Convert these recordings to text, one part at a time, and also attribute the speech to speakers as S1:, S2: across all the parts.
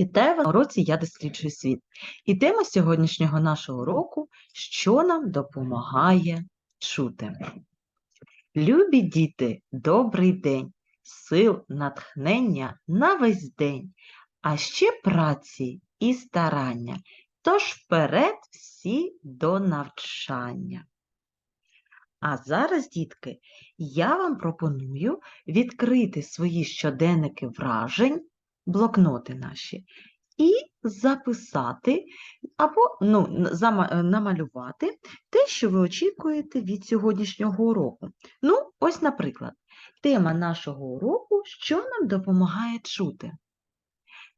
S1: Вітаю на уроці Я досліджую світ. І тема сьогоднішнього нашого уроку що нам допомагає чути. Любі діти, добрий день, сил, натхнення на весь день, а ще праці і старання. Тож вперед всі до навчання. А зараз, дітки, я вам пропоную відкрити свої щоденники вражень, блокноти наші, і записати або ну, е, намалювати те, що ви очікуєте від сьогоднішнього уроку. Ну, ось, наприклад, тема нашого уроку що нам допомагає чути.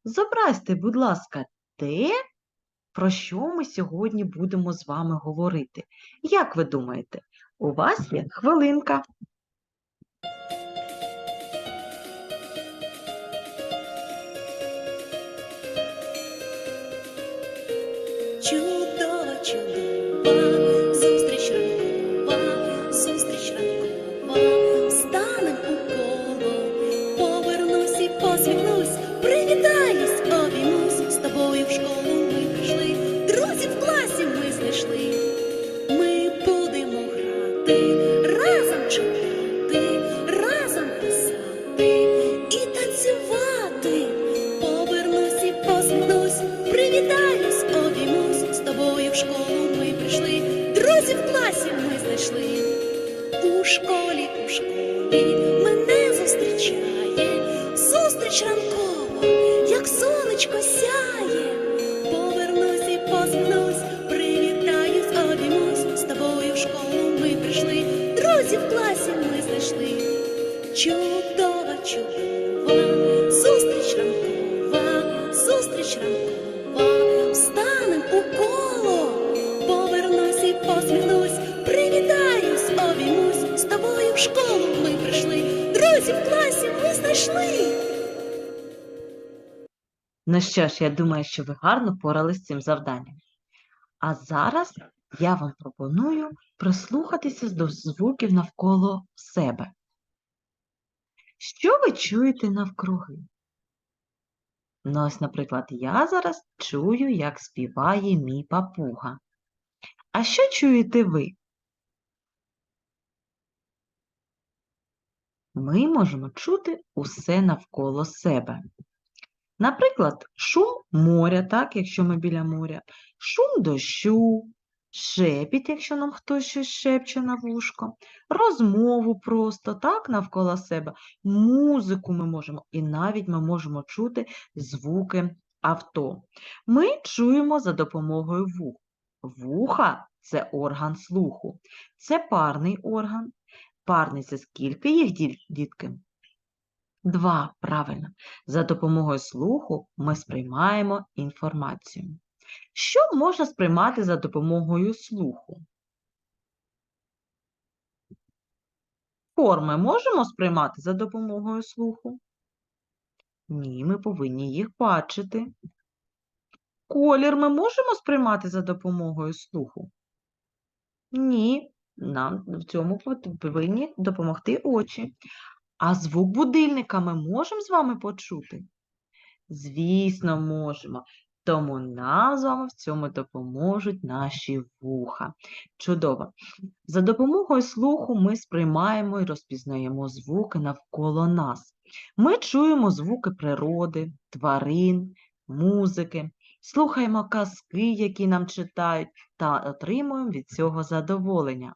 S1: Зобразьте, будь ласка, те, про що ми сьогодні будемо з вами говорити. Як ви думаєте, у вас є хвилинка.
S2: Чудова, чудова, зустріч зустріч як сонечко сяє. Повернусь і посміхнусь, привітаюсь, обіймусь, з тобою в школу ми прийшли, друзів в класі ми знайшли. Чудова, чудова,
S1: Ну що ж, я думаю, що ви гарно порались з цим завданням. А зараз я вам пропоную прислухатися до звуків навколо себе. Що ви чуєте навкруги? Ну, ось, наприклад, я зараз чую, як співає мій папуга. А що чуєте ви? Ми можемо чути усе навколо себе. Наприклад, шум моря, так, якщо ми біля моря, шум дощу, шепіт, якщо нам хтось щось шепче на вушко, розмову просто так навколо себе, музику ми можемо, і навіть ми можемо чути звуки авто. Ми чуємо за допомогою вух. Вуха це орган слуху. Це парний орган. Парний це скільки їх дітки? Два, правильно. За допомогою слуху ми сприймаємо інформацію. Що можна сприймати за допомогою слуху? Форми можемо сприймати за допомогою слуху? Ні, ми повинні їх бачити. Колір ми можемо сприймати за допомогою слуху? Ні, нам в цьому повинні допомогти очі. А звук будильника ми можемо з вами почути? Звісно, можемо. Тому нам в цьому допоможуть наші вуха. Чудово. За допомогою слуху ми сприймаємо і розпізнаємо звуки навколо нас. Ми чуємо звуки природи, тварин, музики, слухаємо казки, які нам читають, та отримуємо від цього задоволення.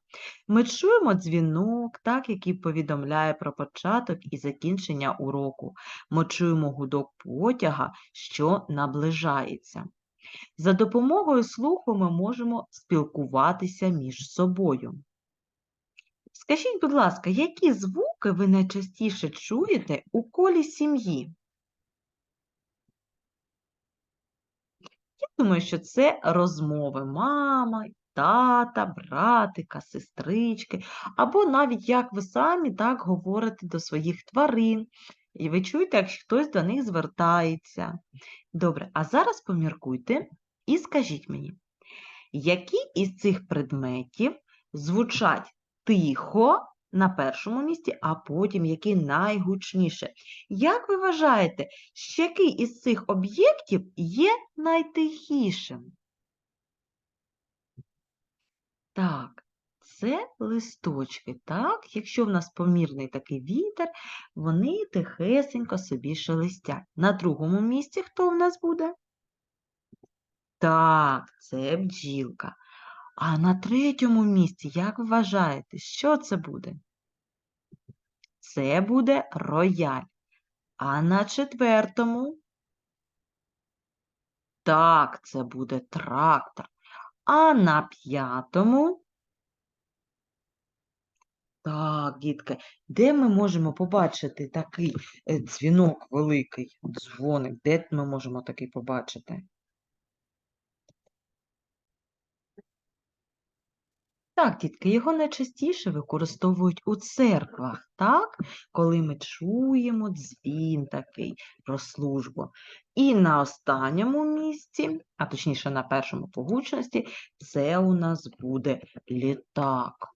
S1: Ми чуємо дзвінок, так, який повідомляє про початок і закінчення уроку. Ми чуємо гудок потяга, що наближається. За допомогою слуху ми можемо спілкуватися між собою. Скажіть, будь ласка, які звуки ви найчастіше чуєте у колі сім'ї? Я думаю, що це розмови мама, тата, братика, сестрички, або навіть як ви самі так говорите до своїх тварин. І ви чуєте, як хтось до них звертається. Добре, а зараз поміркуйте і скажіть мені, які із цих предметів звучать тихо на першому місці, а потім який найгучніше. Як ви вважаєте, який із цих об'єктів є найтихішим? Так, це листочки, так? Якщо в нас помірний такий вітер, вони тихесенько собі шелестять. На другому місці хто в нас буде? Так, це бджілка. А на третьому місці, як вважаєте, що це буде? Це буде рояль. А на четвертому? Так, це буде трактор. А на п'ятому? Так, дітки, де ми можемо побачити такий е, дзвінок великий, дзвоник? Де ми можемо такий побачити? Так, дітки, його найчастіше використовують у церквах, так? Коли ми чуємо дзвін такий про службу. І на останньому місці, а точніше на першому по гучності, це у нас буде літак.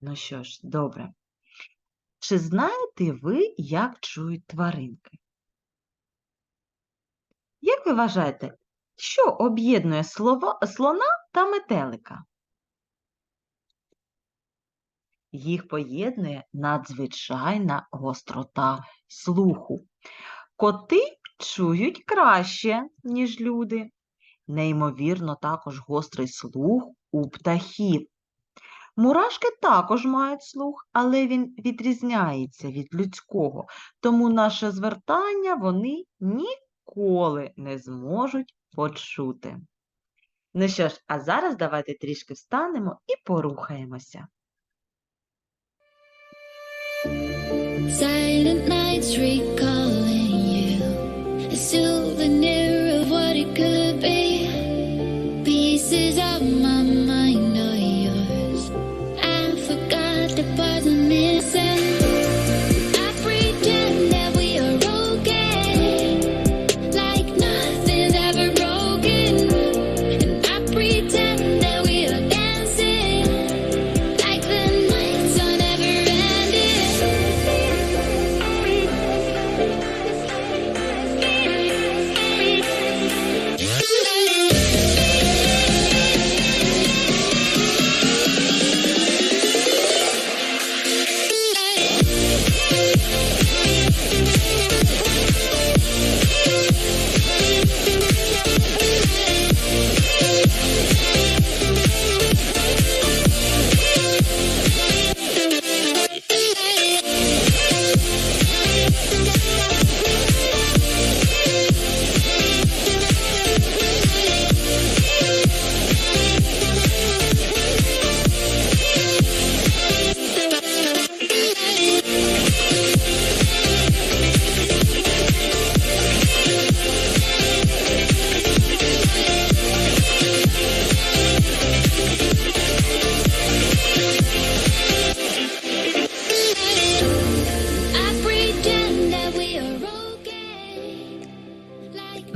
S1: Ну що ж, добре. Чи знаєте ви, як чують тваринки? Як ви вважаєте, що об'єднує слона та метелика? Їх поєднує надзвичайна гострота слуху. Коти чують краще, ніж люди. Неймовірно, також гострий слух у птахів. Мурашки також мають слух, але він відрізняється від людського, тому наше звертання вони ніколи не зможуть почути. Ну що ж, а зараз давайте трішки встанемо і порухаємося.
S3: streetcar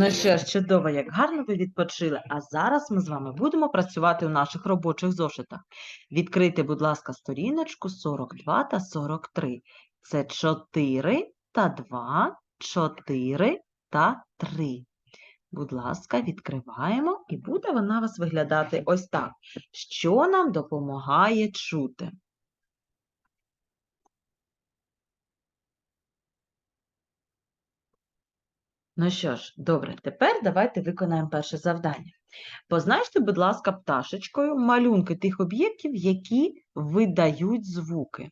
S1: Ну що ж, чудово, як гарно ви відпочили. А зараз ми з вами будемо працювати у наших робочих зошитах. Відкрийте, будь ласка, сторіночку 42 та 43. Це 4 та 2, 4 та 3. Будь ласка, відкриваємо, і буде вона у вас виглядати ось так. Що нам допомагає чути? Ну що ж, добре, тепер давайте виконаємо перше завдання. Позначте, будь ласка, пташечкою малюнки тих об'єктів, які видають звуки.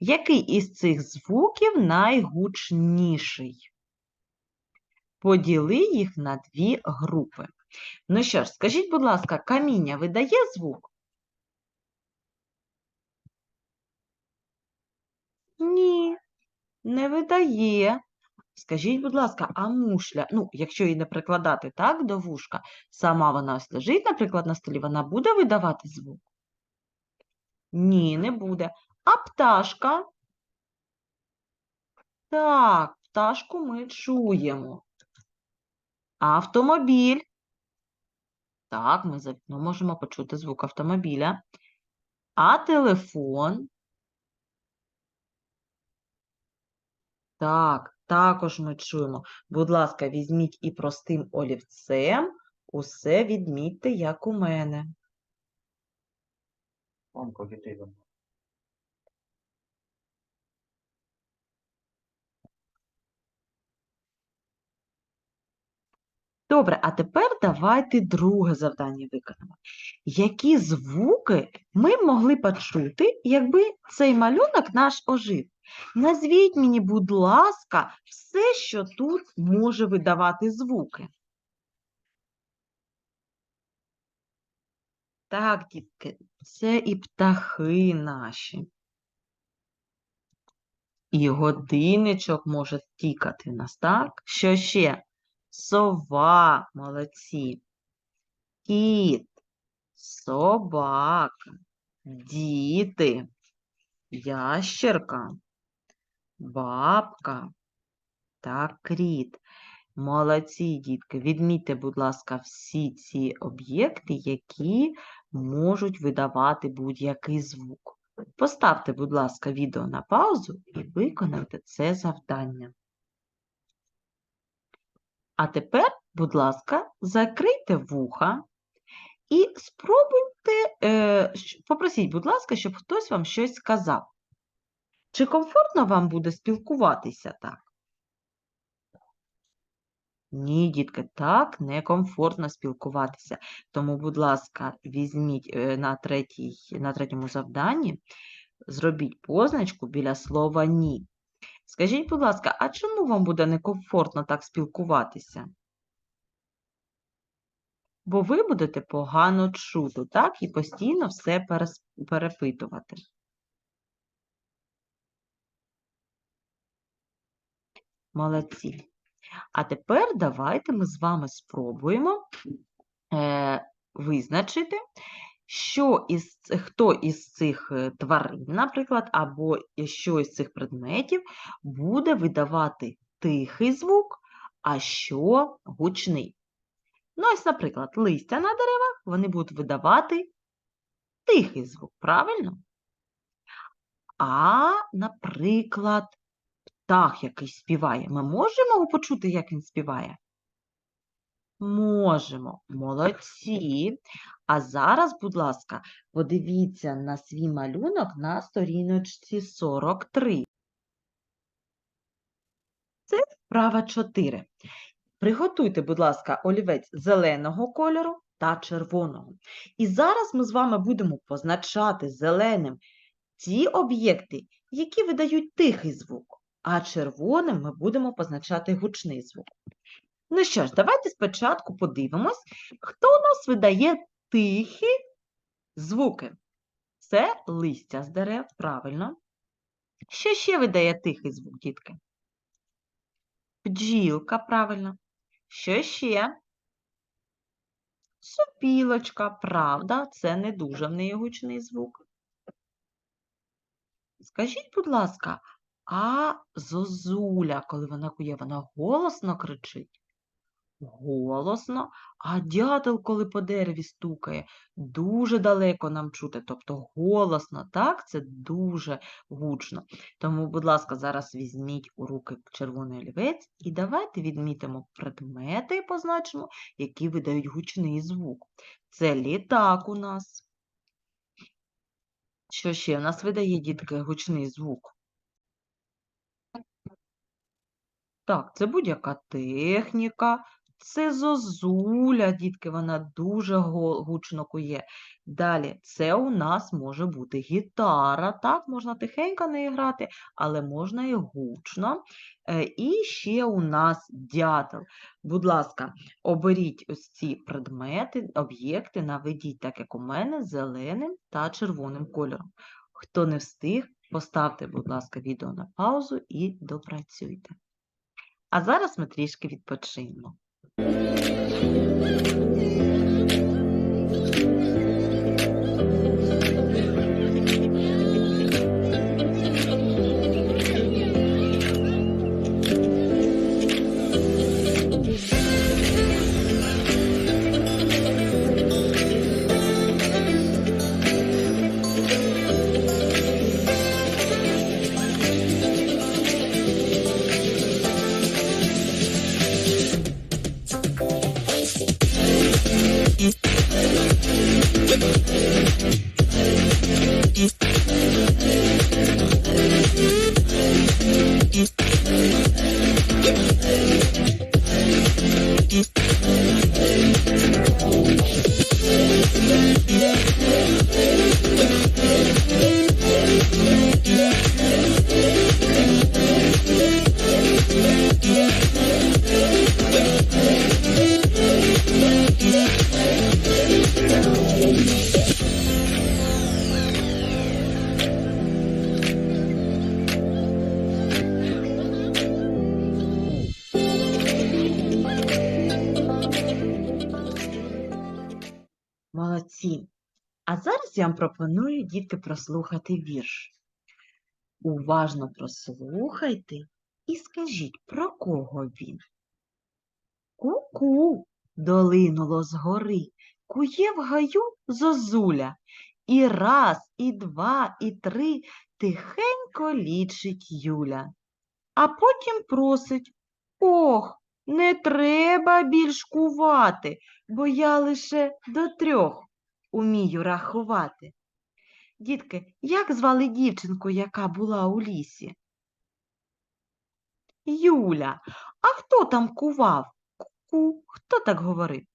S1: Який із цих звуків найгучніший? Поділи їх на дві групи. Ну що ж, скажіть, будь ласка, каміння видає звук? Ні, не видає. Скажіть, будь ласка, а мушля, ну, якщо її не прикладати так до вушка, сама вона ось лежить, наприклад, на столі, вона буде видавати звук? Ні, не буде. А пташка? Так, пташку ми чуємо. Автомобіль? Так, ми за вікном можемо почути звук автомобіля. А телефон? Так, також ми чуємо. Будь ласка, візьміть і простим олівцем усе відмітьте, як у мене. Добре, а тепер давайте друге завдання виконаємо. Які звуки ми могли почути, якби цей малюнок наш ожив? Назвіть мені, будь ласка, все, що тут може видавати звуки. Так, дітки, це і птахи наші. І годинничок може тікати в нас, так? Що ще? Сова, молодці. Кіт, собака, діти, ящерка, бабка та кріт. Молодці, дітки. Відмітьте, будь ласка, всі ці об'єкти, які можуть видавати будь-який звук. Поставте, будь ласка, відео на паузу і виконайте це завдання. А тепер, будь ласка, закрийте вуха і спробуйте, е, попросіть, будь ласка, щоб хтось вам щось сказав. Чи комфортно вам буде спілкуватися так? Ні, дітки, так некомфортно спілкуватися. Тому, будь ласка, візьміть е, на, третій, на третьому завданні, зробіть позначку біля слова ні. Скажіть, будь ласка, а чому вам буде некомфортно так спілкуватися? Бо ви будете погано чути, так? І постійно все перепитувати. Молодці. А тепер давайте ми з вами спробуємо е, визначити, що із, хто із цих е, тварин, наприклад, або що із цих предметів буде видавати тихий звук, а що гучний. Ну, ось, наприклад, листя на деревах вони будуть видавати тихий звук, правильно? А, наприклад, птах, який співає, ми можемо почути, як він співає? Можемо, молодці. А зараз, будь ласка, подивіться на свій малюнок на сторіночці 43. Це вправа 4. Приготуйте, будь ласка, олівець зеленого кольору та червоного. І зараз ми з вами будемо позначати зеленим ті об'єкти, які видають тихий звук, а червоним ми будемо позначати гучний звук. Ну що ж, давайте спочатку подивимось, хто у нас видає тихі звуки. Це листя з дерев, правильно. Що ще видає тихий звук, дітки? Бджілка, правильно. Що ще? Сопілочка, правда, це не дуже в неї гучний звук. Скажіть, будь ласка, а зозуля, коли вона кує, вона голосно кричить? Голосно, а дятел, коли по дереві стукає, дуже далеко нам чути, тобто голосно, так? Це дуже гучно. Тому, будь ласка, зараз візьміть у руки червоний олівець і давайте відмітимо предмети позначимо, які видають гучний звук. Це літак у нас. Що ще в нас видає, дітки, гучний звук? Так, це будь-яка техніка, це зозуля, дітки, вона дуже гучно кує. Далі, це у нас може бути гітара, так, можна тихенько нею грати, але можна і гучно. Е, І ще у нас дятел. Будь ласка, оберіть ось ці предмети, об'єкти, наведіть, так як у мене, зеленим та червоним кольором. Хто не встиг, поставте, будь ласка, відео на паузу і допрацюйте. А зараз ми трішки відпочинемо. А зараз я вам пропоную, дітки, прослухати вірш. Уважно прослухайте і скажіть, про кого він. Ку-ку долинуло згори, кує в гаю зозуля. І раз, і два, і три тихенько лічить Юля. А потім просить Ох, не треба більш кувати, бо я лише до трьох умію рахувати. Дітки, як звали дівчинку, яка була у лісі? Юля. А хто там кував? Ку, хто так говорив?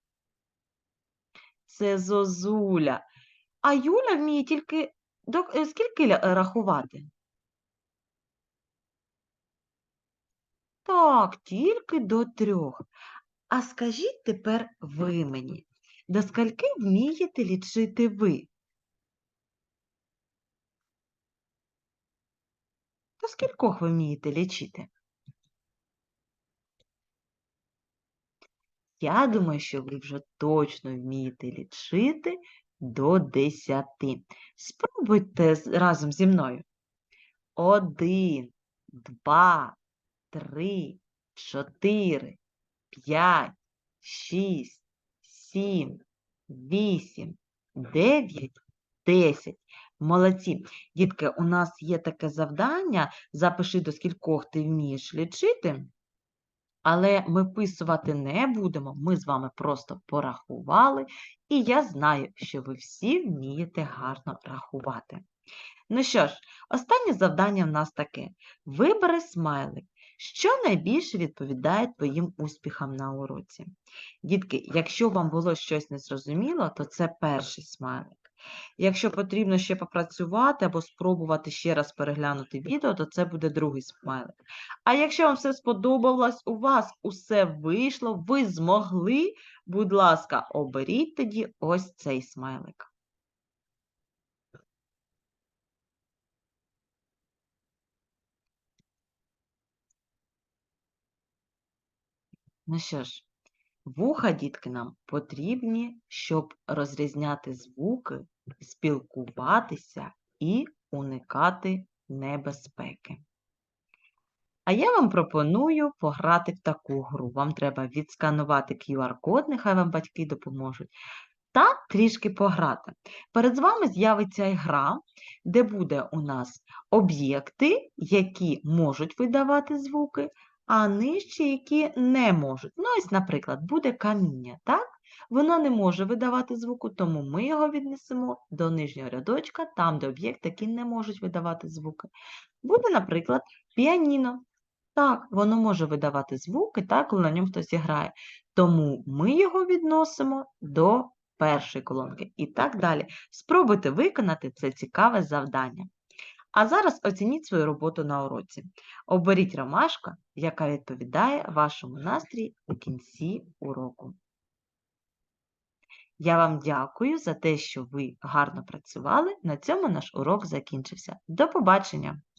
S1: Це Зозуля. А Юля вміє тільки е, скільки е, рахувати? Так, тільки до трьох. А скажіть тепер ви мені, до скільки вмієте лічити ви? До скількох ви вмієте лічити? Я думаю, що ви вже точно вмієте лічити до десяти. Спробуйте разом зі мною. Один, два, три, чотири, п'ять, шість, сім, вісім, дев'ять, десять. Молодці. Дітки, у нас є таке завдання. Запиши, до скількох ти вмієш лічити. Але ми вписувати не будемо. Ми з вами просто порахували, і я знаю, що ви всі вмієте гарно рахувати. Ну що ж, останнє завдання в нас таке: вибери смайлик, що найбільше відповідає твоїм успіхам на уроці. Дітки, якщо вам було щось незрозуміло, то це перший смайлик. Якщо потрібно ще попрацювати або спробувати ще раз переглянути відео, то це буде другий смайлик. А якщо вам все сподобалось, у вас усе вийшло, ви змогли, будь ласка, оберіть тоді ось цей смайлик. Ну що ж, вуха, дітки, нам потрібні, щоб розрізняти звуки, спілкуватися і уникати небезпеки. А я вам пропоную пограти в таку гру. Вам треба відсканувати QR-код, нехай вам батьки допоможуть, та трішки пограти. Перед вами з'явиться гра, де буде у нас об'єкти, які можуть видавати звуки, а нижче, які не можуть. Ну, ось, наприклад, буде каміння, так? Воно не може видавати звуку, тому ми його віднесемо до нижнього рядочка, там, де об'єкти, які не можуть видавати звуки. Буде, наприклад, піаніно. Так, воно може видавати звуки, так, коли на ньому хтось грає. Тому ми його відносимо до першої колонки і так далі. Спробуйте виконати це цікаве завдання. А зараз оцініть свою роботу на уроці. Оберіть ромашку, яка відповідає вашому настрій у кінці уроку. Я вам дякую за те, що ви гарно працювали. На цьому наш урок закінчився. До побачення!